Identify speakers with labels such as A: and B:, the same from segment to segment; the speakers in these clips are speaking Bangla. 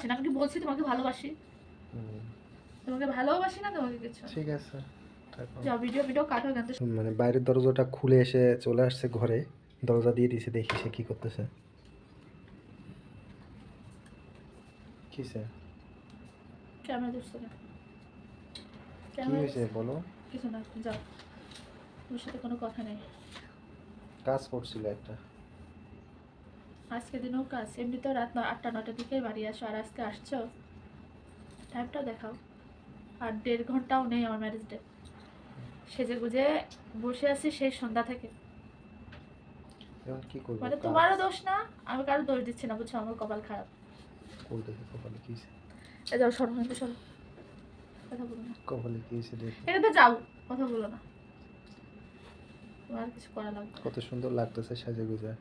A: ভালোবাসি না আমি কি বলছি তোমাকে ভালোবাসি। তোমাকে ভালোবাসি না তোমাকে কিছু।
B: ঠিক আছে।
A: যাও ভিডিও ভিডিও কাটো
B: মানে বাইরের দরজাটা খুলে এসে চলে আসছে ঘরে দরজা দিয়ে দিয়েছে দেখি সে কি করতেছে। কিসে
A: ক্যামেরা ধরছে না।
B: কি হয়েছে বলো?
A: কিছু না যাও। ওর সাথে কোনো কথা নেই।
B: কাজ করছিল একটা।
A: আজকে দিনও কাজ এমনিতেও রাত আটটা নটার দিকে বাড়ি আসো। আর আজকে আসছো? টাইমটা দেখাও। আর দেড় ঘন্টাও নেই আমার ম্যারেজ ডে সেজে গুজে বসে আছি সেই সন্ধ্যা থেকে। মানে তোমারও দোষ না আমি কারও দোষ দিচ্ছি না বুঝছ? আমার কপাল খারাপ। যাও সরো কিন্তু সরো। কথা বলো না।
B: কপালে কি
A: এটাতে যাও কথা বলো না। তোমার কিছু করা লাগবে।
B: কত সুন্দর লাগতেছে সাজে গুজে।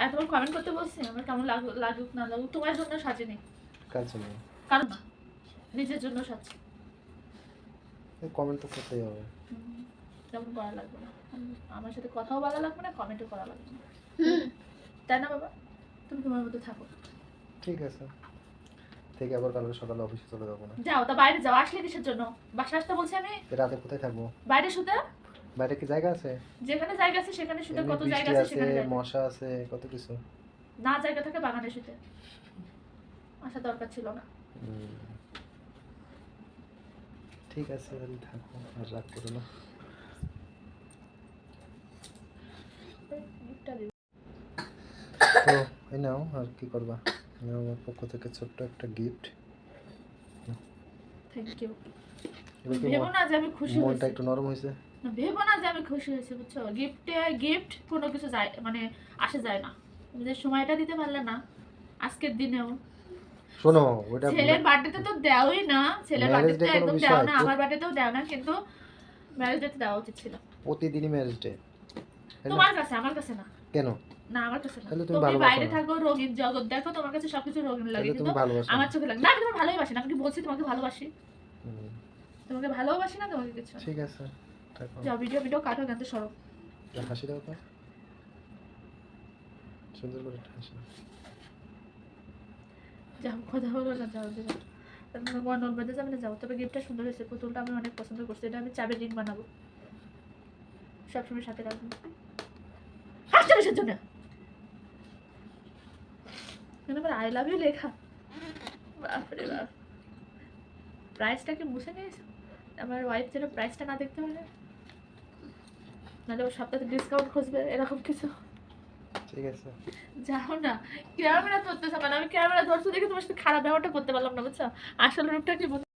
A: আর তোমার কমেন্ট করতে বলছি আমার কেমন লাগুক লাগুক না লাগুক তোমার জন্য সাজিনি
B: কাজ জন্য
A: কারণ না নিজের জন্য সাজছি।
B: কমেন্ট তো করতেই হবে।
A: তেমন করা লাগবে না। আমার সাথে কথাও বলা লাগবে না কমেন্টও করা লাগবে না। তাই না বাবা? তুমি তোমার মতো থাকো।
B: ঠিক আছে। থেকে আবার কালকে সকালে অফিসে চলে যাব না।
A: যাও তা বাইরে যাও আসলে কিসের জন্য? বাসা আসতে বলছি আমি।
B: রাতে কোথায় থাকব?
A: বাইরে শুতে?
B: বাইরে কি জায়গা আছে?
A: যেখানে জায়গা আছে সেখানে শুতে কত জায়গা আছে সেখানে
B: মশা আছে কত কিছু।
A: না জায়গা থাকে বাগানে শুতে। আসা দরকার ছিল না।
B: ঠিক আছে তাহলে থাকো আর রাগ করো না। তো এই নাও আর কি করবা? আমার পক্ষ থেকে ছোট্ট একটা গিফট
A: থ্যাংক ইউ
B: এবার কি
A: আমি
B: মনটা একটু নরম হয়েছে?
A: ভেবো না যে আমি খুশি হয়েছি বুঝছ? গিফটে গিফট কোনো কিছু যায় মানে আসে যায় না। তুমি যে সময়টা দিতে পারলে না আজকের দিনেও।
B: শোনো ওটা
A: ছেলের বার্থডেতে তো দেওই না ছেলের বার্থডেতে একদম দেওয়া না আমার বার্থডেতেও দেওয়া না কিন্তু ম্যারেজ ডেতে দেওয়া উচিত ছিল।
B: প্রতিদিনই ম্যারেজ ডে
A: তোমার কাছে আমার কাছে না।
B: কেন?
A: না আমার কাছে না।
B: তুমি
A: বাইরে থাকো রঙিন জগৎ দেখো তোমার কাছে সবকিছু রঙিন লাগে কিন্তু আমার চোখে লাগে। না আমি তোমার ভালোবাসি না আমি বলছি তোমাকে ভালোবাসি? তোমাকে ভালোবাসি না তোমাকে কিছু?
B: ঠিক আছে।
A: যাও ভিডিও ভিডিও কাটো সরো।
B: একটা হাসি দাও তো। সুন্দর করে হাসি
A: যাও কথা বলো না যাও যাও। নল বেঁধে যাবে না যাও। তবে গিফটটা সুন্দর হয়েছে পুতুলটা আমি অনেক পছন্দ করছি। এটা আমি চাবি রিং বানাবো। সবসময় সাথে রাখব জন্য? আবার আই লাভ ইউ লেখা। বাপরে বাপ। মুছে নিয়েছো? আমার ওয়াইফ যেন প্রাইসটা না দেখতে পারে। নাহলে ও সপ্তাহে ডিসকাউন্ট খুঁজবে এরকম কিছু।
B: ঠিক আছে।
A: যাও না ক্যামেরা ধরতেছে মানে আমি ক্যামেরা ধরছো দেখে তোমার সাথে খারাপ ব্যবহারটা করতে পারলাম না বুঝছ? আসল রূপটা কি